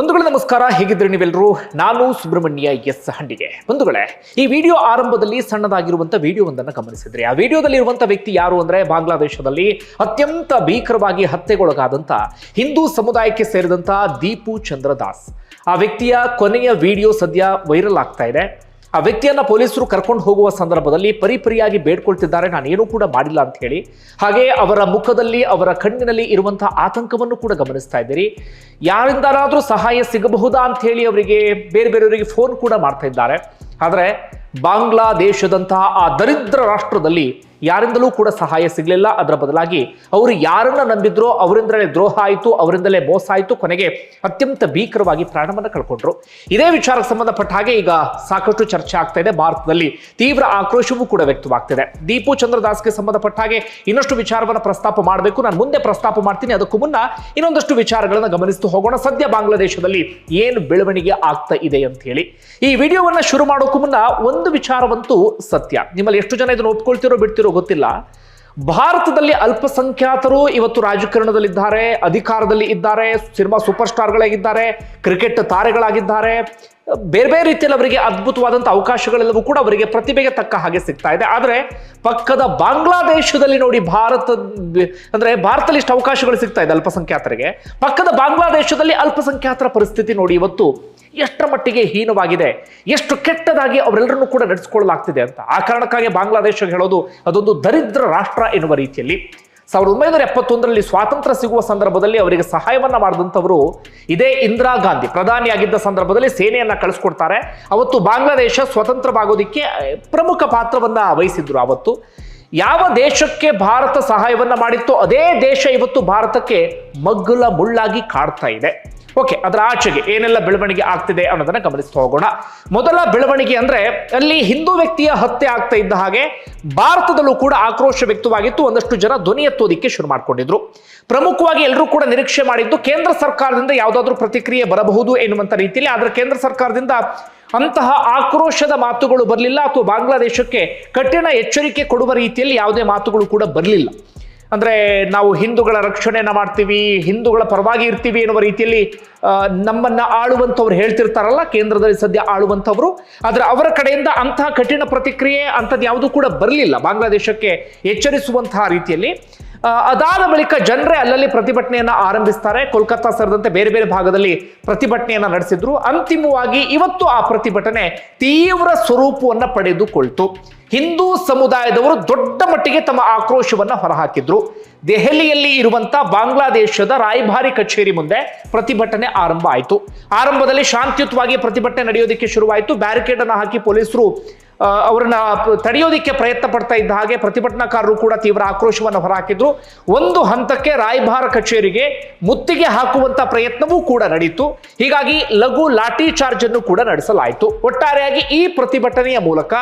ಬಂಧುಗಳೇ ನಮಸ್ಕಾರ ಹೇಗಿದ್ರೆ ನೀವೆಲ್ಲರೂ? ನಾನು ಸುಬ್ರಹ್ಮಣ್ಯ ಎಸ್ ಹಂಡಿಗೆ. ಬಂಧುಗಳೇ, ಈ ವಿಡಿಯೋ ಆರಂಭದಲ್ಲಿ ಸಣ್ಣದಾಗಿರುವಂಥ ವಿಡಿಯೋ ಒಂದನ್ನು ಗಮನಿಸಿದ್ರಿ. ಆ ವಿಡಿಯೋದಲ್ಲಿ ಇರುವಂತಹ ವ್ಯಕ್ತಿ ಯಾರು ಅಂದ್ರೆ ಬಾಂಗ್ಲಾದೇಶದಲ್ಲಿ ಅತ್ಯಂತ ಭೀಕರವಾಗಿ ಹತ್ಯೆಗೊಳಗಾದಂತ ಹಿಂದೂ ಸಮುದಾಯಕ್ಕೆ ಸೇರಿದಂತ ದೀಪು ಚಂದ್ರದಾಸ್ ಆ ವ್ಯಕ್ತಿಯ ಕೊನೆಯ ವಿಡಿಯೋ ಸದ್ಯ ವೈರಲ್ ಆಗ್ತಾ ಇದೆ. ಆ ವ್ಯಕ್ತಿಯನ್ನ ಪೊಲೀಸರು ಕರ್ಕೊಂಡು ಹೋಗುವ ಸಂದರ್ಭದಲ್ಲಿ ಪರಿಪರಿಯಾಗಿ ಬೇಡ್ಕೊಳ್ತಿದ್ದಾರೆ, ನಾನೇನೂ ಕೂಡ ಮಾಡಿಲ್ಲ ಅಂತ ಹೇಳಿ. ಹಾಗೆ ಅವರ ಮುಖದಲ್ಲಿ, ಅವರ ಕಣ್ಣಿನಲ್ಲಿ ಇರುವಂತಹ ಆತಂಕವನ್ನು ಕೂಡ ಗಮನಿಸ್ತಾ ಇದ್ದೀರಿ. ಯಾರಿಂದಾದರೂ ಸಹಾಯ ಸಿಗಬಹುದಾ ಅಂತ ಹೇಳಿ ಅವರಿಗೆ ಬೇರೆ ಬೇರೆಯವರಿಗೆ ಫೋನ್ ಕೂಡ ಮಾಡ್ತಾ ಇದ್ದಾರೆ. ಆದರೆ ಬಾಂಗ್ಲಾದೇಶದಂತಹ ಆ ದರಿದ್ರ ರಾಷ್ಟ್ರದಲ್ಲಿ ಯಾರಿಂದಲೂ ಕೂಡ ಸಹಾಯ ಸಿಗಲಿಲ್ಲ. ಅದರ ಬದಲಾಗಿ ಅವರು ಯಾರನ್ನ ನಂಬಿದ್ರೋ ಅವರಿಂದಲೇ ದ್ರೋಹ ಆಯಿತು, ಅವರಿಂದಲೇ ಮೋಸ ಆಯಿತು, ಕೊನೆಗೆ ಅತ್ಯಂತ ಭೀಕರವಾಗಿ ಪ್ರಾಣವನ್ನು ಕಳ್ಕೊಂಡ್ರು. ಇದೇ ವಿಚಾರಕ್ಕೆ ಸಂಬಂಧಪಟ್ಟ ಹಾಗೆ ಈಗ ಸಾಕಷ್ಟು ಚರ್ಚೆ ಆಗ್ತಾ ಇದೆ. ಭಾರತದಲ್ಲಿ ತೀವ್ರ ಆಕ್ರೋಶವೂ ಕೂಡ ವ್ಯಕ್ತವಾಗ್ತಿದೆ. ದೀಪು ಚಂದ್ರದಾಸ್ಗೆ ಸಂಬಂಧಪಟ್ಟ ಹಾಗೆ ಇನ್ನಷ್ಟು ವಿಚಾರವನ್ನು ಪ್ರಸ್ತಾಪ ಮಾಡಬೇಕು. ನಾನು ಮುಂದೆ ಪ್ರಸ್ತಾಪ ಮಾಡ್ತೀನಿ. ಅದಕ್ಕೂ ಮುನ್ನ ಇನ್ನೊಂದಷ್ಟು ವಿಚಾರಗಳನ್ನು ಗಮನಿಸ್ತು ಹೋಗೋಣ. ಸದ್ಯ ಬಾಂಗ್ಲಾದೇಶದಲ್ಲಿ ಏನು ಬೆಳವಣಿಗೆ ಆಗ್ತಾ ಇದೆ ಅಂತ ಹೇಳಿ. ಈ ವಿಡಿಯೋವನ್ನು ಶುರು ಮಾಡೋಕ್ಕೂ ಮುನ್ನ ಒಂದು ವಿಚಾರವಂತೂ ಸತ್ಯ. ನಿಮ್ಮಲ್ಲಿ ಎಷ್ಟು ಜನ ಇದನ್ನು ಒಪ್ಕೊಳ್ತಿರೋ ಬಿಡ್ತಿರೋ ಗೊತ್ತಿಲ್ಲ. ಭಾರತದಲ್ಲಿ ಅಲ್ಪಸಂಖ್ಯಾತರು ಇವತ್ತು ರಾಜಕಾರಣದಲ್ಲಿದ್ದಾರೆ, ಅಧಿಕಾರದಲ್ಲಿ ಇದ್ದಾರೆ, ಸಿನಿಮಾ ಸೂಪರ್ ಸ್ಟಾರ್ಗಳಾಗಿದ್ದಾರೆ ಕ್ರಿಕೆಟ್ ತಾರೆಗಳಾಗಿದ್ದಾರೆ. ಬೇರೆ ಬೇರೆ ರೀತಿಯಲ್ಲಿ ಅವರಿಗೆ ಅದ್ಭುತವಾದಂಥ ಅವಕಾಶಗಳೆಲ್ಲವೂ ಕೂಡ ಅವರಿಗೆ ಪ್ರತಿಭೆಗೆ ತಕ್ಕ ಹಾಗೆ ಸಿಗ್ತಾ ಇದೆ. ಆದರೆ ಪಕ್ಕದ ಬಾಂಗ್ಲಾದೇಶದಲ್ಲಿ ನೋಡಿ ಭಾರತ, ಅಂದ್ರೆ ಭಾರತದಲ್ಲಿ ಇಷ್ಟು ಅವಕಾಶಗಳು ಸಿಗ್ತಾ ಇದೆ ಅಲ್ಪಸಂಖ್ಯಾತರಿಗೆ. ಪಕ್ಕದ ಬಾಂಗ್ಲಾದೇಶದಲ್ಲಿ ಅಲ್ಪಸಂಖ್ಯಾತರ ಪರಿಸ್ಥಿತಿ ನೋಡಿ ಇವತ್ತು ಎಷ್ಟರ ಮಟ್ಟಿಗೆ ಹೀನವಾಗಿದೆ, ಎಷ್ಟು ಕೆಟ್ಟದಾಗಿ ಅವರೆಲ್ಲರನ್ನು ಕೂಡ ನಡೆಸಿಕೊಳ್ಳಲಾಗ್ತಿದೆ ಅಂತ. ಆ ಕಾರಣಕ್ಕಾಗಿ ಬಾಂಗ್ಲಾದೇಶ ಹೇಳೋದು ಅದೊಂದು ದರಿದ್ರ ರಾಷ್ಟ್ರ ಎನ್ನುವ ರೀತಿಯಲ್ಲಿ. ಸಾವಿರದ ಒಂಬೈನೂರ ಎಪ್ಪತ್ತೊಂದರಲ್ಲಿ ಸ್ವಾತಂತ್ರ್ಯ ಸಿಗುವ ಸಂದರ್ಭದಲ್ಲಿ ಅವರಿಗೆ ಸಹಾಯವನ್ನ ಮಾಡಿದಂಥವರು ಇದೇ ಇಂದಿರಾ ಗಾಂಧಿ. ಪ್ರಧಾನಿಯಾಗಿದ್ದ ಸಂದರ್ಭದಲ್ಲಿ ಸೇನೆಯನ್ನ ಕಳಿಸ್ಕೊಡ್ತಾರೆ. ಅವತ್ತು ಬಾಂಗ್ಲಾದೇಶ ಸ್ವತಂತ್ರವಾಗೋದಿಕ್ಕೆ ಪ್ರಮುಖ ಪಾತ್ರವನ್ನ ವಹಿಸಿದ್ರು. ಅವತ್ತು ಯಾವ ದೇಶಕ್ಕೆ ಭಾರತ ಸಹಾಯವನ್ನ ಮಾಡಿತ್ತು ಅದೇ ದೇಶ ಇವತ್ತು ಭಾರತಕ್ಕೆ ಮಗ್ಗುಲ ಮುಳ್ಳಾಗಿ ಕಾಡ್ತಾ ಇದೆ. ಓಕೆ, ಅದರ ಆಚೆಗೆ ಏನೆಲ್ಲ ಬೆಳವಣಿಗೆ ಆಗ್ತಿದೆ ಅನ್ನೋದನ್ನ ಗಮನಿಸ್ತಾ ಹೋಗೋಣ. ಮೊದಲ ಬೆಳವಣಿಗೆ ಅಂದ್ರೆ ಅಲ್ಲಿ ಹಿಂದೂ ವ್ಯಕ್ತಿಯ ಹತ್ಯೆ ಆಗ್ತಾ ಇದ್ದ ಹಾಗೆ ಭಾರತದಲ್ಲೂ ಕೂಡ ಆಕ್ರೋಶ ವ್ಯಕ್ತವಾಗಿತ್ತು, ಒಂದಷ್ಟು ಜನ ಧ್ವನಿ ಎತ್ತೋದಿಕ್ಕೆ ಶುರು ಮಾಡ್ಕೊಂಡಿದ್ರು. ಪ್ರಮುಖವಾಗಿ ಎಲ್ಲರೂ ಕೂಡ ನಿರೀಕ್ಷೆ ಮಾಡಿದ್ದು ಕೇಂದ್ರ ಸರ್ಕಾರದಿಂದ ಯಾವುದಾದ್ರೂ ಪ್ರತಿಕ್ರಿಯೆ ಬರಬಹುದು ಎನ್ನುವಂತ ರೀತಿಯಲ್ಲಿ, ಆದ್ರೆ ಕೇಂದ್ರ ಸರ್ಕಾರದಿಂದ ಅಂತಹ ಆಕ್ರೋಶದ ಮಾತುಗಳು ಬರಲಿಲ್ಲ ಅಥವಾ ಬಾಂಗ್ಲಾದೇಶಕ್ಕೆ ಕಠಿಣ ಎಚ್ಚರಿಕೆ ಕೊಡುವ ರೀತಿಯಲ್ಲಿ ಯಾವುದೇ ಮಾತುಗಳು ಕೂಡ ಬರಲಿಲ್ಲ. ಅಂದರೆ ನಾವು ಹಿಂದೂಗಳ ರಕ್ಷಣೆಯನ್ನು ಮಾಡ್ತೀವಿ, ಹಿಂದೂಗಳ ಪರವಾಗಿ ಇರ್ತೀವಿ ಎನ್ನುವ ರೀತಿಯಲ್ಲಿ ನಮ್ಮನ್ನು ಆಳುವಂಥವ್ರು ಹೇಳ್ತಿರ್ತಾರಲ್ಲ, ಕೇಂದ್ರದಲ್ಲಿ ಸದ್ಯ ಆಳುವಂಥವ್ರು. ಆದರೆ ಅವರ ಕಡೆಯಿಂದ ಅಂತಹ ಕಠಿಣ ಪ್ರತಿಕ್ರಿಯೆ ಅಂಥದ್ದು ಯಾವುದೂ ಕೂಡ ಬರಲಿಲ್ಲ. ಬಾಂಗ್ಲಾದೇಶಕ್ಕೆ ಎಚ್ಚರಿಸುವಂತಹ ರೀತಿಯಲ್ಲಿ. ಅದಾದ ಬಳಿಕ ಜನರೇ ಅಲ್ಲಲ್ಲಿ ಪ್ರತಿಭಟನೆಯನ್ನು ಆರಂಭಿಸ್ತಾರೆ. ಕೋಲ್ಕತ್ತಾ ಸೇರಿದಂತೆ ಬೇರೆ ಬೇರೆ ಭಾಗದಲ್ಲಿ ಪ್ರತಿಭಟನೆಯನ್ನು ನಡೆಸಿದ್ರು. ಅಂತಿಮವಾಗಿ ಇವತ್ತು ಆ ಪ್ರತಿಭಟನೆ ತೀವ್ರ ಸ್ವರೂಪವನ್ನು ಪಡೆದುಕೊಳ್ತು. ಹಿಂದೂ ಸಮುದಾಯದವರು ದೊಡ್ಡ ಮಟ್ಟಿಗೆ ತಮ್ಮ ಆಕ್ರೋಶವನ್ನು ಹೊರಹಾಕಿದ್ರು. ದೆಹಲಿಯಲ್ಲಿ ಇರುವಂತಹ ಬಾಂಗ್ಲಾದೇಶದ ರಾಯಭಾರಿ ಕಚೇರಿ ಮುಂದೆ ಪ್ರತಿಭಟನೆ ಆರಂಭ ಆಯಿತು. ಆರಂಭದಲ್ಲಿ ಶಾಂತಿಯುತವಾಗಿ ಪ್ರತಿಭಟನೆ ನಡೆಯೋದಕ್ಕೆ ಶುರುವಾಯಿತು. ಬ್ಯಾರಿಕೇಡ್ ಅನ್ನು ಹಾಕಿ ಪೊಲೀಸರು ಅವರನ್ನ ತಡೆಯೋದಿಕ್ಕೆ ಪ್ರಯತ್ನ ಪಡ್ತಾ ಇದ್ದ ಹಾಗೆ ಪ್ರತಿಭಟನಾಕಾರರು ಕೂಡ ತೀವ್ರ ಆಕ್ರೋಶವನ್ನು ಹೊರಹಾಕಿದ್ರು. ಒಂದು ಹಂತಕ್ಕೆ ರಾಯಭಾರ ಕಚೇರಿಗೆ ಮುತ್ತಿಗೆ ಹಾಕುವಂತ ಪ್ರಯತ್ನವೂ ಕೂಡ ನಡೀತು. ಹೀಗಾಗಿ ಲಘು ಲಾಠಿ ಚಾರ್ಜ್ ಅನ್ನು ಕೂಡ ನಡೆಸಲಾಯಿತು. ಒಟ್ಟಾರೆಯಾಗಿ ಈ ಪ್ರತಿಭಟನೆಯ ಮೂಲಕ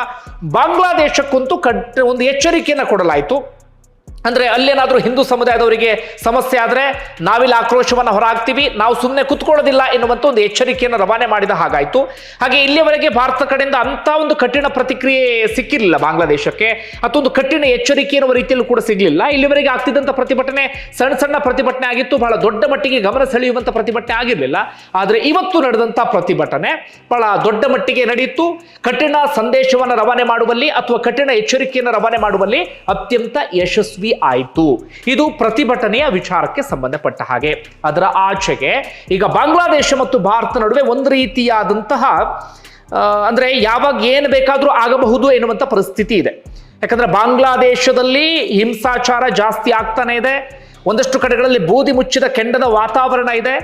ಬಾಂಗ್ಲಾದೇಶಕ್ಕಂತೂ ಕಟ್, ಒಂದು ಎಚ್ಚರಿಕೆಯನ್ನು ಕೊಡಲಾಯಿತು. ಅಂದ್ರೆ ಅಲ್ಲೇನಾದರೂ ಹಿಂದೂ ಸಮುದಾಯದವರಿಗೆ ಸಮಸ್ಯೆ ಆದ್ರೆ ನಾವಿಲ್ಲಿ ಆಕ್ರೋಶವನ್ನು ಹೊರಹಾಕ್ತೀವಿ ನಾವು ಸುಮ್ಮನೆ ಕುತ್ಕೊಳ್ಳೋದಿಲ್ಲ ಎನ್ನುವಂಥ ಒಂದು ಎಚ್ಚರಿಕೆಯನ್ನು ರವಾನೆ ಮಾಡಿದ ಹಾಗಾಯಿತು. ಹಾಗೆ ಇಲ್ಲಿಯವರೆಗೆ ಭಾರತ ಕಡೆಯಿಂದ ಅಂಥ ಒಂದು ಕಠಿಣ ಪ್ರತಿಕ್ರಿಯೆ ಸಿಕ್ಕಿರಲಿಲ್ಲ ಬಾಂಗ್ಲಾದೇಶಕ್ಕೆ. ಅಥವಾ ಕಠಿಣ ಎಚ್ಚರಿಕೆ ಎನ್ನುವ ರೀತಿಯಲ್ಲೂ ಕೂಡ ಸಿಗಲಿಲ್ಲ. ಇಲ್ಲಿವರೆಗೆ ಆಗ್ತಿದ್ದಂಥ ಪ್ರತಿಭಟನೆ ಸಣ್ಣ ಸಣ್ಣ ಪ್ರತಿಭಟನೆ ಆಗಿತ್ತು. ಬಹಳ ದೊಡ್ಡ ಮಟ್ಟಿಗೆ ಗಮನ ಸೆಳೆಯುವಂತ ಪ್ರತಿಭಟನೆ ಆಗಿರಲಿಲ್ಲ. ಆದರೆ ಇವತ್ತು ನಡೆದಂತ ಪ್ರತಿಭಟನೆ ಬಹಳ ದೊಡ್ಡ ಮಟ್ಟಿಗೆ ನಡೆಯಿತು. ಕಠಿಣ ಸಂದೇಶವನ್ನು ರವಾನೆ ಮಾಡುವಲ್ಲಿ ಅಥವಾ ಕಠಿಣ ಎಚ್ಚರಿಕೆಯನ್ನು ರವಾನೆ ಮಾಡುವಲ್ಲಿ ಅತ್ಯಂತ ಯಶಸ್ವಿ ಆಯಿತು. ಇದು ಪ್ರತಿಭಟನೆಯ ವಿಚಾರಕ್ಕೆ ಸಂಬಂಧಪಟ್ಟ ಹಾಗೆ. ಅದರ ಆಚೆಗೆ ಈಗ ಬಾಂಗ್ಲಾದೇಶ ಮತ್ತು ಭಾರತ ನಡುವೆ ಒಂದು ರೀತಿಯಾದಂತಹ ಅಂದ್ರೆ ಯಾವಾಗ ಏನು ಬೇಕಾದರೂ ಆಗಬಹುದು ಎನ್ನುವಂಥ ಪರಿಸ್ಥಿತಿ ಇದೆ. ಯಾಕಂದ್ರೆ ಬಾಂಗ್ಲಾದೇಶದಲ್ಲಿ ಹಿಂಸಾಚಾರ ಜಾಸ್ತಿ ಆಗ್ತಾನೆ ಇದೆ. ಒಂದಷ್ಟು ಕಡೆಗಳಲ್ಲಿ ಬೂದಿ ಮುಚ್ಚಿದ ಕೆಂಡದ ವಾತಾವರಣ ಇದೆ.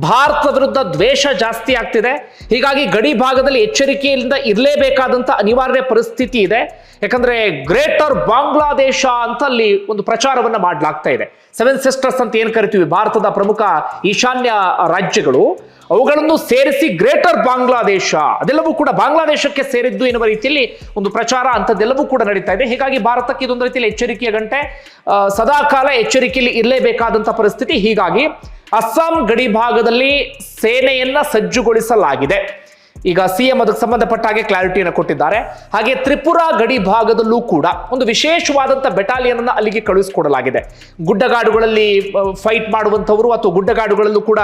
ಭಾರತದ ವಿರುದ್ಧ ದ್ವೇಷ ಜಾಸ್ತಿ ಆಗ್ತಿದೆ. ಹೀಗಾಗಿ ಗಡಿ ಭಾಗದಲ್ಲಿ ಎಚ್ಚರಿಕೆಯಿಂದ ಇರಲೇಬೇಕಾದಂಥ ಅನಿವಾರ್ಯ ಪರಿಸ್ಥಿತಿ ಇದೆ. ಯಾಕಂದ್ರೆ ಗ್ರೇಟರ್ ಬಾಂಗ್ಲಾದೇಶ ಅಂತ ಅಲ್ಲಿ ಒಂದು ಪ್ರಚಾರವನ್ನ ಮಾಡಲಾಗ್ತಾ ಇದೆ. ಸೆವೆನ್ ಸಿಸ್ಟರ್ಸ್ ಅಂತ ಏನು ಕರಿತೀವಿ? ಭಾರತದ ಪ್ರಮುಖ ಈಶಾನ್ಯ ರಾಜ್ಯಗಳು. ಅವುಗಳನ್ನು ಸೇರಿಸಿ ಗ್ರೇಟರ್ ಬಾಂಗ್ಲಾದೇಶ. ಅದೆಲ್ಲವೂ ಕೂಡ ಬಾಂಗ್ಲಾದೇಶಕ್ಕೆ ಸೇರಿದ್ದು ಎನ್ನುವ ರೀತಿಯಲ್ಲಿ ಒಂದು ಪ್ರಚಾರ ಅಂಥದ್ದೆಲ್ಲವೂ ಕೂಡ ನಡೀತಾ ಇದೆ. ಹೀಗಾಗಿ ಭಾರತಕ್ಕೆ ಇದೊಂದು ರೀತಿಯಲ್ಲಿ ಎಚ್ಚರಿಕೆಯ ಗಂಟೆ. ಸದಾಕಾಲ ಎಚ್ಚರಿಕೆಯಲ್ಲಿ ಇರಲೇಬೇಕಾದಂಥ ಪರಿಸ್ಥಿತಿ ಹೀಗಾಗಿ ಅಸ್ಸಾಂ ಗಡಿ ಭಾಗದಲ್ಲಿ ಸೇನೆಯನ್ನ ಸಜ್ಜುಗೊಳಿಸಲಾಗಿದೆ. ಈಗ ಸಿ ಎಂ ಅದಕ್ಕೆ ಸಂಬಂಧಪಟ್ಟ ಹಾಗೆ ಕ್ಲಾರಿಟಿಯನ್ನು ಕೊಟ್ಟಿದ್ದಾರೆ. ಹಾಗೆ ತ್ರಿಪುರ ಗಡಿ ಭಾಗದಲ್ಲೂ ಕೂಡ ಒಂದು ವಿಶೇಷವಾದಂಥ ಬೆಟಾಲಿಯನ್ ಅನ್ನು ಅಲ್ಲಿಗೆ ಕಳುಹಿಸಿಕೊಡಲಾಗಿದೆ. ಗುಡ್ಡಗಾಡುಗಳಲ್ಲಿ ಫೈಟ್ ಮಾಡುವಂಥವರು ಅಥವಾ ಗುಡ್ಡಗಾಡುಗಳಲ್ಲೂ ಕೂಡ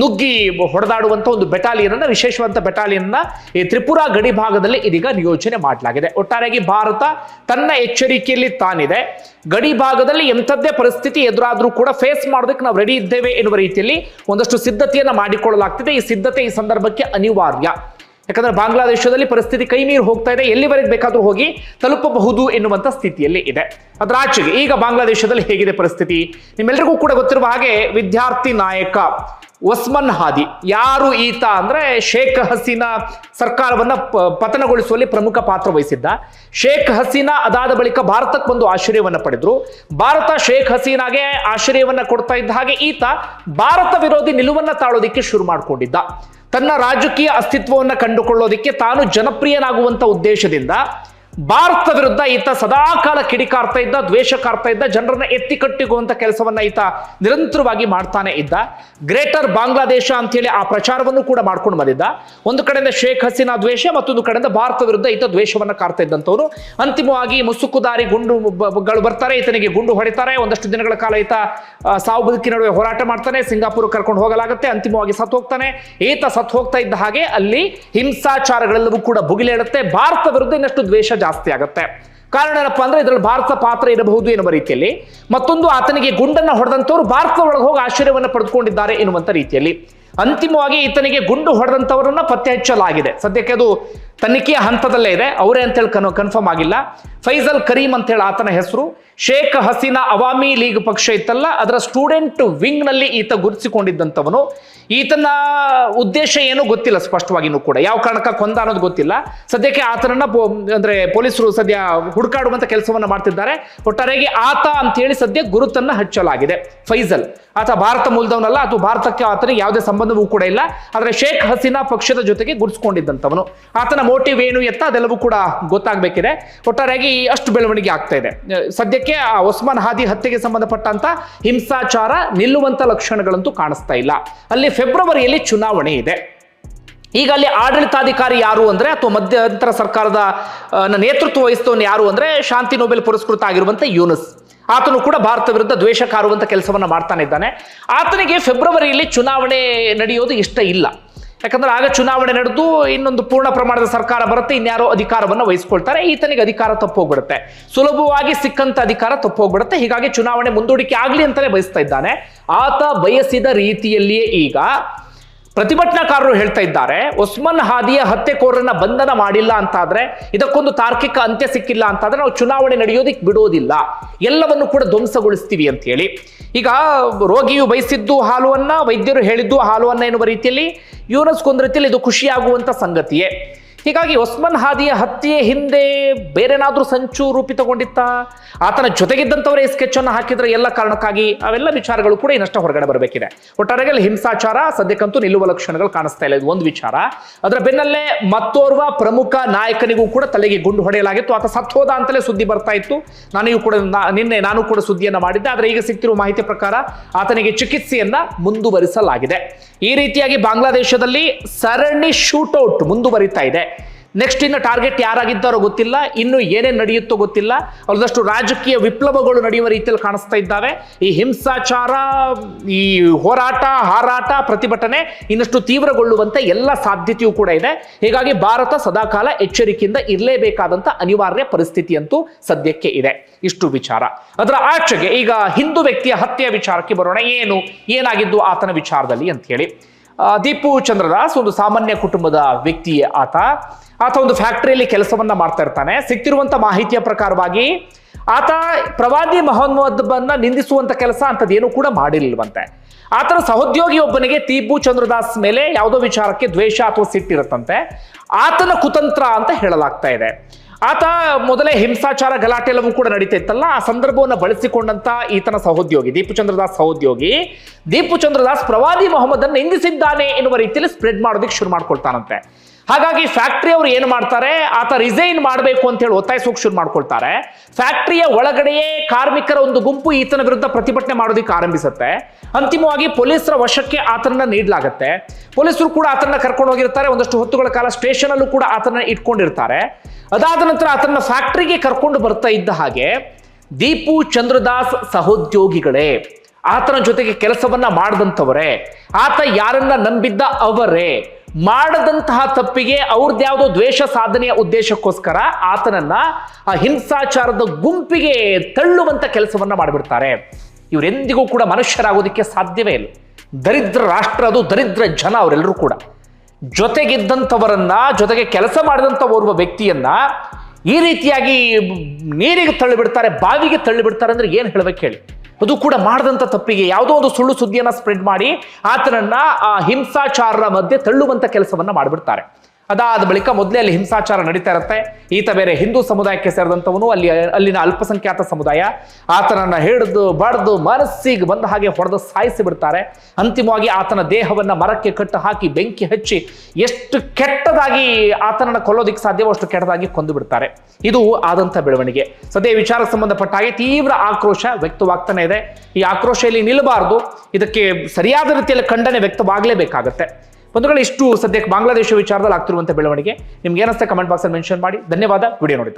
ನುಗ್ಗಿ ಹೊಡೆದಾಡುವಂಥ ಒಂದು ಬೆಟಾಲಿಯನ್ ಅನ್ನ ವಿಶೇಷವಾದಂಥ ಬೆಟಾಲಿಯನ್ ಅನ್ನ ಈ ತ್ರಿಪುರ ಗಡಿ ಭಾಗದಲ್ಲಿ ಇದೀಗ ನಿಯೋಜನೆ ಮಾಡಲಾಗಿದೆ. ಒಟ್ಟಾರೆಯಾಗಿ ಭಾರತ ತನ್ನ ಎಚ್ಚರಿಕೆಯಲ್ಲಿ ತಾನಿದೆ. ಗಡಿ ಭಾಗದಲ್ಲಿ ಎಂಥದ್ದೇ ಪರಿಸ್ಥಿತಿ ಎದುರಾದರೂ ಕೂಡ ಫೇಸ್ ಮಾಡೋದಕ್ಕೆ ನಾವು ರೆಡಿ ಇದ್ದೇವೆ ಎನ್ನುವ ರೀತಿಯಲ್ಲಿ ಒಂದಷ್ಟು ಸಿದ್ಧತೆಯನ್ನು ಮಾಡಿಕೊಳ್ಳಲಾಗ್ತಿದೆ. ಈ ಸಿದ್ಧತೆ ಈ ಸಂದರ್ಭಕ್ಕೆ ಅನಿವಾರ್ಯ. ಯಾಕಂದ್ರೆ ಬಾಂಗ್ಲಾದೇಶದಲ್ಲಿ ಪರಿಸ್ಥಿತಿ ಕೈ ಮೀರಿ ಹೋಗ್ತಾ ಇದೆ, ಎಲ್ಲಿವರೆಗೆ ಬೇಕಾದರೂ ಹೋಗಿ ತಲುಪಬಹುದು ಎನ್ನುವಂಥ ಸ್ಥಿತಿಯಲ್ಲಿ ಇದೆ. ಅದರ ಆಚೆಗೆ ಈಗ ಬಾಂಗ್ಲಾದೇಶದಲ್ಲಿ ಹೇಗಿದೆ ಪರಿಸ್ಥಿತಿ? ನಿಮ್ಮೆಲ್ಲರಿಗೂ ಕೂಡ ಗೊತ್ತಿರುವ ಹಾಗೆ ವಿದ್ಯಾರ್ಥಿ ನಾಯಕ ಒಸ್ಮನ್ ಹಾದಿ, ಯಾರು ಈತ ಅಂದ್ರೆ ಶೇಖ್ ಹಸೀನಾ ಸರ್ಕಾರವನ್ನ ಪತನಗೊಳಿಸುವಲ್ಲಿ ಪ್ರಮುಖ ಪಾತ್ರ ವಹಿಸಿದ್ದ. ಶೇಖ್ ಹಸೀನಾ ಅದಾದ ಬಳಿಕ ಭಾರತಕ್ಕೆ ಬಂದು ಆಶ್ರಯವನ್ನ ಪಡೆದ್ರು. ಭಾರತ ಶೇಖ್ ಹಸೀನಾಗೆ ಆಶ್ರಯವನ್ನ ಕೊಡ್ತಾ ಇದ್ದ ಹಾಗೆ ಈತ ಭಾರತ ವಿರೋಧಿ ನಿಲುವನ್ನ ತಾಳೋದಿಕ್ಕೆ ಶುರು ಮಾಡಿಕೊಂಡಿದ್ದ. ತನ್ನ ರಾಜಕೀಯ ಅಸ್ತಿತ್ವವನ್ನು ಕಂಡುಕೊಳ್ಳೋದಕ್ಕೆ ತಾನು ಜನಪ್ರಿಯನಾಗುವಂಥ ಉದ್ದೇಶದಿಂದ ಭಾರತ ವಿರುದ್ಧ ಈತ ಸದಾಕಾಲ ಕಿಡಿಕಾರ್ತಾ ಇದ್ದ ದ್ವೇಷ ಕಾರ್ತಾ ಇದ್ದ, ಜನರನ್ನ ಎತ್ತಿ ಕಟ್ಟಿಗುವಂತ ಕೆಲಸವನ್ನ ಈತ ನಿರಂತರವಾಗಿ ಮಾಡ್ತಾನೆ ಇದ್ದ. ಗ್ರೇಟರ್ ಬಾಂಗ್ಲಾದೇಶ ಅಂತ ಹೇಳಿ ಆ ಪ್ರಚಾರವನ್ನು ಕೂಡ ಮಾಡ್ಕೊಂಡು ಬಂದಿದ್ದ. ಒಂದು ಕಡೆಯಿಂದ ಶೇಖ್ ಹಸೀನಾ ದ್ವೇಷ, ಮತ್ತೊಂದು ಕಡೆಯಿಂದ ಭಾರತ ವಿರುದ್ಧ ಈತ ದ್ವೇಷವನ್ನ ಕಾರ್ತಾ ಇದ್ದಂಥವ್ರು ಅಂತಿಮವಾಗಿ ಮುಸುಕುದಾರಿ ಗುಂಡು ಬ- ಬ- ಗಳು ಬರ್ತಾರೆ, ಈತನಿಗೆ ಗುಂಡು ಹೊಡಿತಾರೆ. ಒಂದಷ್ಟು ದಿನಗಳ ಕಾಲ ಈತ ಸಾವು ಬದುಕಿ ನಡುವೆ ಹೋರಾಟ ಮಾಡ್ತಾನೆ ಸಿಂಗಾಪುರ್ ಕರ್ಕೊಂಡು ಹೋಗಲಾಗುತ್ತೆ, ಅಂತಿಮವಾಗಿ ಸತ್ತು ಹೋಗ್ತಾನೆ. ಈತ ಸತ್ತು ಹೋಗ್ತಾ ಇದ್ದ ಹಾಗೆ ಅಲ್ಲಿ ಹಿಂಸಾಚಾರಗಳೆಲ್ಲವೂ ಕೂಡ ಭುಗಿಲೇಳುತ್ತೆ. ಭಾರತ ವಿರುದ್ಧ ಇನ್ನಷ್ಟು ದ್ವೇಷ ಜಾಸ್ತಿ ಆಗುತ್ತೆ. ಕಾರಣ ಏನಪ್ಪಾ ಅಂದ್ರೆ ಇದರಲ್ಲಿ ಭಾರತ ಪಾತ್ರ ಇರಬಹುದು ಎನ್ನುವ ರೀತಿಯಲ್ಲಿ, ಮತ್ತೊಂದು ಆತನಿಗೆ ಗುಂಡನ್ನು ಹೊಡೆದಂತವರು ಭಾರತದ ಒಳಗೆ ಹೋಗಿ ಆಶ್ಚರ್ಯವನ್ನು ಪಡೆದುಕೊಂಡಿದ್ದಾರೆ ಎನ್ನುವಂತ ರೀತಿಯಲ್ಲಿ. ಅಂತಿಮವಾಗಿ ಈತನಿಗೆ ಗುಂಡು ಹೊಡೆದಂತವರನ್ನ ಪತ್ತೆ ಹಚ್ಚಲಾಗಿದೆ. ಸದ್ಯಕ್ಕೆ ಅದು ತನಿಖೆಯ ಹಂತದಲ್ಲೇ ಇದೆ. ಅವರೇ ಅಂತೇಳಿ ಕನ್ ಕನ್ಫರ್ಮ್ ಆಗಿಲ್ಲ. ಫೈಜಲ್ ಕರೀಂ ಅಂತೇಳಿ ಆತನ ಹೆಸರು. ಶೇಖ್ ಹಸೀನಾ ಅವಾಮಿ ಲೀಗ್ ಪಕ್ಷ ಇತ್ತಲ್ಲ, ಅದರ ಸ್ಟೂಡೆಂಟ್ ವಿಂಗ್ನಲ್ಲಿ ಈತ ಗುರುತಿಸಿಕೊಂಡಿದ್ದಂಥವನು. ಈತನ ಉದ್ದೇಶ ಏನು ಗೊತ್ತಿಲ್ಲ ಸ್ಪಷ್ಟವಾಗಿನೂ ಕೂಡ. ಯಾವ ಕಾರಣಕ್ಕೆ ಕೊಂದ ಅನ್ನೋದು ಗೊತ್ತಿಲ್ಲ. ಸದ್ಯಕ್ಕೆ ಆತನನ್ನ ಅಂದ್ರೆ ಪೊಲೀಸರು ಸದ್ಯ ಹುಡುಕಾಡುವಂತ ಕೆಲಸವನ್ನ ಮಾಡ್ತಿದ್ದಾರೆ. ಒಟ್ಟಾರೆಯಾಗಿ ಆತ ಅಂತ ಹೇಳಿ ಸದ್ಯ ಗುರುತನ್ನ ಹಚ್ಚಲಾಗಿದೆ. ಫೈಜಲ್ ಆತ ಭಾರತ ಮೂಲದವನಲ್ಲ ಅಥವಾ ಭಾರತಕ್ಕೆ ಆತನಿಗೆ ಯಾವುದೇ ಸಂಬಂಧವೂ ಕೂಡ ಇಲ್ಲ. ಆದರೆ ಶೇಖ್ ಹಸೀನಾ ಪಕ್ಷದ ಜೊತೆಗೆ ಗುರುಸ್ಕೊಂಡಿದ್ದಂಥವನು ಆತನ ಮೋಟಿವ್ ಏನು ಎತ್ತ ಅದೆಲ್ಲವೂ ಕೂಡ ಗೊತ್ತಾಗಬೇಕಿದೆ. ಒಟ್ಟಾರೆಯಾಗಿ ಅಷ್ಟು ಬೆಳವಣಿಗೆ ಆಗ್ತಾ ಇದೆ. ಸದ್ಯಕ್ಕೆ ಆ ಒಸ್ಮಾನ್ ಹಾದಿ ಹತ್ಯೆಗೆ ಸಂಬಂಧಪಟ್ಟಂತ ಹಿಂಸಾಚಾರ ನಿಲ್ಲುವಂತ ಲಕ್ಷಣಗಳಂತೂ ಕಾಣಿಸ್ತಾ ಇಲ್ಲ. ಅಲ್ಲಿ ಫೆಬ್ರವರಿಯಲ್ಲಿ ಚುನಾವಣೆ ಇದೆ. ಈಗ ಅಲ್ಲಿ ಆಡಳಿತಾಧಿಕಾರಿ ಯಾರು ಅಂದ್ರೆ ಅಥವಾ ಮಧ್ಯಂತರ ಸರ್ಕಾರದ ನೇತೃತ್ವ ವಹಿಸ್ತವನು ಯಾರು ಅಂದ್ರೆ ಶಾಂತಿ ನೊಬೆಲ್ ಪುರಸ್ಕೃತ ಆಗಿರುವಂತ ಯೂನಸ್. ಆತನು ಕೂಡ ಭಾರತ ವಿರುದ್ಧ ದ್ವೇಷ ಕಾರುವಂತ ಕೆಲಸವನ್ನ ಮಾಡ್ತಾನೆ ಇದ್ದಾನೆ. ಆತನಿಗೆ ಫೆಬ್ರವರಿಯಲ್ಲಿ ಚುನಾವಣೆ ನಡೆಯೋದು ಇಷ್ಟ ಇಲ್ಲ. ಯಾಕಂದ್ರೆ ಆಗ ಚುನಾವಣೆ ನಡೆದು ಇನ್ನೊಂದು ಪೂರ್ಣ ಪ್ರಮಾಣದ ಸರ್ಕಾರ ಬರುತ್ತೆ, ಇನ್ಯಾರೋ ಅಧಿಕಾರವನ್ನು ವಹಿಸ್ಕೊಳ್ತಾರೆ, ಈತನಿಗೆ ಅಧಿಕಾರ ತಪ್ಪೋಗ್ಬಿಡುತ್ತೆ. ಸುಲಭವಾಗಿ ಸಿಕ್ಕಂತ ಅಧಿಕಾರ ತಪ್ಪೋಗ್ಬಿಡುತ್ತೆ, ಹೀಗಾಗಿ ಚುನಾವಣೆ ಮುಂದೂಡಿಕೆ ಆಗ್ಲಿ ಅಂತಲೇ ಬಯಸ್ತಾ ಇದ್ದಾನೆ. ಆತ ಬಯಸಿದ ರೀತಿಯಲ್ಲಿಯೇ ಈಗ ಪ್ರತಿಭಟನಾಕಾರರು ಹೇಳ್ತಾ ಇದ್ದಾರೆ, ಒಸ್ಮಾನ್ ಹಾದಿಯ ಹತ್ಯೆಕೋರರನ್ನ ಬಂಧನ ಮಾಡಿಲ್ಲ ಅಂತಾದ್ರೆ, ಇದಕ್ಕೊಂದು ತಾರ್ಕಿಕ ಅಂತ್ಯ ಸಿಕ್ಕಿಲ್ಲ ಅಂತಾದ್ರೆ ನಾವು ಚುನಾವಣೆ ನಡೆಯೋದಿಕ್ ಬಿಡೋದಿಲ್ಲ. ಎಲ್ಲವನ್ನು ಕೂಡ ಧ್ವಂಸಗೊಳಿಸ್ತೀವಿ ಅಂತ ಹೇಳಿ. ಈಗ ರೋಗಿಯು ಬಯಸಿದ್ದು ಹಾಲುವನ್ನ, ವೈದ್ಯರು ಹೇಳಿದ್ದು ಹಾಲುವನ್ನ ಎನ್ನುವ ರೀತಿಯಲ್ಲಿ ಯೂನಸ್ ಕೊಂದ ರೀತಿಯಲ್ಲಿ ಇದು ಖುಷಿಯಾಗುವಂತ ಸಂಗತಿಯೇ. ಹೀಗಾಗಿ ಒಸ್ಮನ್ ಹಾದಿಯ ಹತ್ಯೆ ಹಿಂದೆ ಬೇರೆನಾದರೂ ಸಂಚು ರೂಪಿತಗೊಂಡಿತ್ತ? ಆತನ ಜೊತೆಗಿದ್ದಂಥವರೇ ಸ್ಕೆಚ್ ಅನ್ನು ಹಾಕಿದರೆ ಎಲ್ಲ ಕಾರಣಕ್ಕಾಗಿ ಅವೆಲ್ಲ ವಿಚಾರಗಳು ಕೂಡ ಇನ್ನಷ್ಟು ಹೊರಗಡೆ ಬರಬೇಕಿದೆ. ಒಟ್ಟಾರೆಯಲ್ಲಿ ಹಿಂಸಾಚಾರ, ಸದ್ಯಕ್ಕಂತೂ ನಿಲ್ಲುವ ಲಕ್ಷಣಗಳು ಕಾಣಿಸ್ತಾ ಇಲ್ಲ. ಇದು ಒಂದು ವಿಚಾರ. ಅದರ ಬೆನ್ನಲ್ಲೇ ಮತ್ತೋರ್ವ ಪ್ರಮುಖ ನಾಯಕನಿಗೂ ಕೂಡ ತಲೆಗೆ ಗುಂಡು ಹೊಡೆಯಲಾಗಿತ್ತು. ಆತ ಸತ್ ಹೋದ ಅಂತಲೇ ಸುದ್ದಿ ಬರ್ತಾ ಇತ್ತು. ನಾನಿಗೂ ಕೂಡ ನಿನ್ನೆ ನಾನು ಕೂಡ ಸುದ್ದಿಯನ್ನು ಮಾಡಿದ್ದೆ. ಆದರೆ ಈಗ ಸಿಗ್ತಿರುವ ಮಾಹಿತಿ ಪ್ರಕಾರ ಆತನಿಗೆ ಚಿಕಿತ್ಸೆಯನ್ನ ಮುಂದುವರಿಸಲಾಗಿದೆ. ಈ ರೀತಿಯಾಗಿ ಬಾಂಗ್ಲಾದೇಶದಲ್ಲಿ ಸರಣಿ ಶೂಟೌಟ್ ಮುಂದುವರಿತಾ ಇದೆ. ನೆಕ್ಸ್ಟ್ ಇನ್ನು ಟಾರ್ಗೆಟ್ ಯಾರಾಗಿದ್ದಾರೋ ಗೊತ್ತಿಲ್ಲ. ಇನ್ನು ಏನೇನು ನಡೆಯುತ್ತೋ ಗೊತ್ತಿಲ್ಲ. ಒಂದಷ್ಟು ರಾಜಕೀಯ ವಿಪ್ಲವಗಳು ನಡೆಯುವ ರೀತಿಯಲ್ಲಿ ಕಾಣಿಸ್ತಾ ಇದ್ದಾವೆ. ಈ ಹಿಂಸಾಚಾರ, ಈ ಹೋರಾಟ, ಹಾರಾಟ, ಪ್ರತಿಭಟನೆ ಇನ್ನಷ್ಟು ತೀವ್ರಗೊಳ್ಳುವಂತೆ ಎಲ್ಲ ಸಾಧ್ಯತೆಯೂ ಕೂಡ ಇದೆ. ಹೀಗಾಗಿ ಭಾರತ ಸದಾಕಾಲ ಎಚ್ಚರಿಕೆಯಿಂದ ಇರಲೇಬೇಕಾದಂತ ಅನಿವಾರ್ಯ ಪರಿಸ್ಥಿತಿ ಅಂತೂ ಸದ್ಯಕ್ಕೆ ಇದೆ. ಇಷ್ಟು ವಿಚಾರ. ಅದರ ಆಚೆಗೆ ಈಗ ಹಿಂದೂ ವ್ಯಕ್ತಿಯ ಹತ್ಯೆಯ ವಿಚಾರಕ್ಕೆ ಬರೋಣ. ಏನು, ಏನಾಗಿದ್ದು ಆತನ ವಿಚಾರದಲ್ಲಿ ಅಂತ ಹೇಳಿ. ದೀಪು ಚಂದ್ರದಾಸ್ ಒಂದು ಸಾಮಾನ್ಯ ಕುಟುಂಬದ ವ್ಯಕ್ತಿಯೇ ಆತ. ಆತ ಒಂದು ಫ್ಯಾಕ್ಟರಿಯಲ್ಲಿ ಕೆಲಸವನ್ನ ಮಾಡ್ತಾ ಇರ್ತಾನೆ. ಸಿಕ್ತಿರುವಂತ ಮಾಹಿತಿಯ ಪ್ರಕಾರವಾಗಿ ಆತ ಪ್ರವಾದಿ ಮೊಹಮ್ಮದ್ಬನ್ನ ನಿಂದಿಸುವಂತ ಕೆಲಸ ಅಂತದೇನು ಕೂಡ ಮಾಡಿರ್ಲಿಲ್ವಂತೆ ಆತನ ಸಹೋದ್ಯೋಗಿ ಒಬ್ಬನಿಗೆ ಚಂದ್ರದಾಸ್ ಮೇಲೆ ಯಾವುದೋ ವಿಚಾರಕ್ಕೆ ದ್ವೇಷ ಅಥವಾ ಸಿಟ್ಟಿರುತ್ತಂತೆ ಆತನ ಕುತಂತ್ರ ಅಂತ ಹೇಳಲಾಗ್ತಾ ಇದೆ. ಆತ ಮೊದಲೇ ಹಿಂಸಾಚಾರ ಗಲಾಟೆ ಎಲ್ಲವೂ ಕೂಡ ನಡೀತಾ ಇತ್ತಲ್ಲ, ಆ ಸಂದರ್ಭವನ್ನು ಬಳಸಿಕೊಂಡಂತ ಈತನ ಸಹೋದ್ಯೋಗಿ, ದೀಪು ಚಂದ್ರದಾಸ್ ಸಹೋದ್ಯೋಗಿ, ದೀಪು ಚಂದ್ರದಾಸ್ ಪ್ರವಾದಿ ಮೊಹಮ್ಮದನ್ನು ನಿಂದಿಸಿದ್ದಾನೆ ಎನ್ನುವ ರೀತಿಯಲ್ಲಿ ಸ್ಪ್ರೆಡ್ ಮಾಡೋದಕ್ಕೆ ಶುರು ಮಾಡ್ಕೊಳ್ತಾನಂತೆ. ಹಾಗಾಗಿ ಫ್ಯಾಕ್ಟ್ರಿ ಅವರು ಏನು ಮಾಡ್ತಾರೆ? ಆತ ರಿಸೈನ್ ಮಾಡಬೇಕು ಅಂತ ಹೇಳಿ ಒತ್ತಾಯಿಸೋಕೆ ಶುರು ಮಾಡ್ಕೊಳ್ತಾರೆ. ಫ್ಯಾಕ್ಟ್ರಿಯ ಒಳಗಡೆಯೇ ಕಾರ್ಮಿಕರ ಒಂದು ಗುಂಪು ಈತನ ವಿರುದ್ಧ ಪ್ರತಿಭಟನೆ ಮಾಡೋದಕ್ಕೆ ಆರಂಭಿಸುತ್ತೆ. ಅಂತಿಮವಾಗಿ ಪೊಲೀಸರ ವಶಕ್ಕೆ ಆತನನ್ನ ನೀಡಲಾಗುತ್ತೆ. ಪೊಲೀಸರು ಕೂಡ ಆತನ ಕರ್ಕೊಂಡು ಹೋಗಿರ್ತಾರೆ. ಒಂದಷ್ಟು ಹೊತ್ತುಗಳ ಕಾಲ ಸ್ಟೇಷನ್ ಅಲ್ಲೂ ಕೂಡ ಆತನ ಇಟ್ಕೊಂಡಿರ್ತಾರೆ. ಅದಾದ ನಂತರ ಆತನ ಫ್ಯಾಕ್ಟ್ರಿಗೆ ಕರ್ಕೊಂಡು ಬರ್ತಾ ಇದ್ದ ಹಾಗೆ ದೀಪು ಚಂದ್ರದಾಸ್ ಸಹೋದ್ಯೋಗಿಗಳೇ, ಆತನ ಜೊತೆಗೆ ಕೆಲಸವನ್ನ ಮಾಡದಂಥವರೇ, ಆತ ಯಾರನ್ನ ನಂಬಿದ್ದ ಅವರೇ ಮಾಡದಂತಹ ತಪ್ಪಿಗೆ ಅವ್ರದ್ದು ಯಾವುದೋ ದ್ವೇಷ ಸಾಧನೆಯ ಉದ್ದೇಶಕ್ಕೋಸ್ಕರ ಆತನನ್ನ ಆ ಹಿಂಸಾಚಾರದ ಗುಂಪಿಗೆ ತಳ್ಳುವಂತ ಕೆಲಸವನ್ನ ಮಾಡಿಬಿಡ್ತಾರೆ. ಇವರೆಂದಿಗೂ ಕೂಡ ಮನುಷ್ಯರಾಗೋದಕ್ಕೆ ಸಾಧ್ಯವೇ ಇಲ್ಲ. ದರಿದ್ರ ರಾಷ್ಟ್ರ ಅದು, ದರಿದ್ರ ಜನ ಅವರೆಲ್ಲರೂ ಕೂಡ. ಜೊತೆಗಿದ್ದಂಥವರನ್ನ, ಜೊತೆಗೆ ಕೆಲಸ ಮಾಡಿದಂಥ ಓರ್ವ ವ್ಯಕ್ತಿಯನ್ನ ಈ ರೀತಿಯಾಗಿ ನೀರಿಗೆ ತಳ್ಳಿಬಿಡ್ತಾರೆ, ಬಾವಿಗೆ ತಳ್ಳಿಬಿಡ್ತಾರೆ ಅಂದ್ರೆ ಏನು ಹೇಳ್ಬೇಕು ಹೇಳಿ. ಅದು ಕೂಡ ಮಾಡದಂಥ ತಪ್ಪಿಗೆ ಯಾವುದೋ ಒಂದು ಸುಳ್ಳು ಸುದ್ದಿಯನ್ನ ಸ್ಪ್ರೆಡ್ ಮಾಡಿ ಆತನನ್ನ ಆ ಹಿಂಸಾಚಾರರ ಮಧ್ಯೆ ತಳ್ಳುವಂತ ಕೆಲಸವನ್ನ ಮಾಡಿಬಿಡ್ತಾರೆ. ಅದಾದ ಬಳಿಕ ಮೊದಲೇ ಅಲ್ಲಿ ಹಿಂಸಾಚಾರ ನಡೀತಾ ಇರುತ್ತೆ. ಈತ ಬೇರೆ ಹಿಂದೂ ಸಮುದಾಯಕ್ಕೆ ಸೇರಿದಂಥವನು, ಅಲ್ಲಿ, ಅಲ್ಲಿನ ಅಲ್ಪಸಂಖ್ಯಾತ ಸಮುದಾಯ. ಆತನನ್ನ ಹಿಡಿದು, ಬಡ್ದು, ಮನಸ್ಸಿಗೆ ಬಂದ ಹಾಗೆ ಹೊಡೆದು ಸಾಯಿಸಿ ಬಿಡ್ತಾರೆ. ಅಂತಿಮವಾಗಿ ಆತನ ದೇಹವನ್ನ ಮರಕ್ಕೆ ಕಟ್ಟು ಹಾಕಿ ಬೆಂಕಿ ಹಚ್ಚಿ ಎಷ್ಟು ಕೆಟ್ಟದಾಗಿ ಆತನನ್ನು ಕೊಲ್ಲೋದಿಕ್ಕೆ ಸಾಧ್ಯವೋ ಅಷ್ಟು ಕೆಟ್ಟದಾಗಿ ಕೊಂದು ಬಿಡ್ತಾರೆ. ಇದು ಆದಂಥ ಬೆಳವಣಿಗೆ. ಸದ್ಯ ವಿಚಾರ ಸಂಬಂಧಪಟ್ಟ ಹಾಗೆ ತೀವ್ರ ಆಕ್ರೋಶ ವ್ಯಕ್ತವಾಗ್ತಾನೆ ಇದೆ. ಈ ಆಕ್ರೋಶ ಇಲ್ಲಿ ನಿಲ್ಲಬಾರದು. ಇದಕ್ಕೆ ಸರಿಯಾದ ರೀತಿಯಲ್ಲಿ ಖಂಡನೆ ವ್ಯಕ್ತವಾಗಲೇಬೇಕಾಗತ್ತೆ. ಬಂಧುಗಳು ಇಷ್ಟು ಸದ್ಯಕ್ಕೆ ಬಾಂಗ್ಲಾದೇಶ ವಿಚಾರದಲ್ಲಿ ಆಗ್ತಿರುವಂಥ ಬೆಳವಣಿಗೆ, ನಿಮ್ಗೆ ಏನಿಸ್ತಾ ಕಮೆಂಟ್ ಬಾಕ್ಸಲ್ಲಿ ಮೆನ್ಷನ್ ಮಾಡಿ. ಧನ್ಯವಾದ. ವಿಡಿಯೋ ನೋಡಿದ್ದಕ್ಕೆ.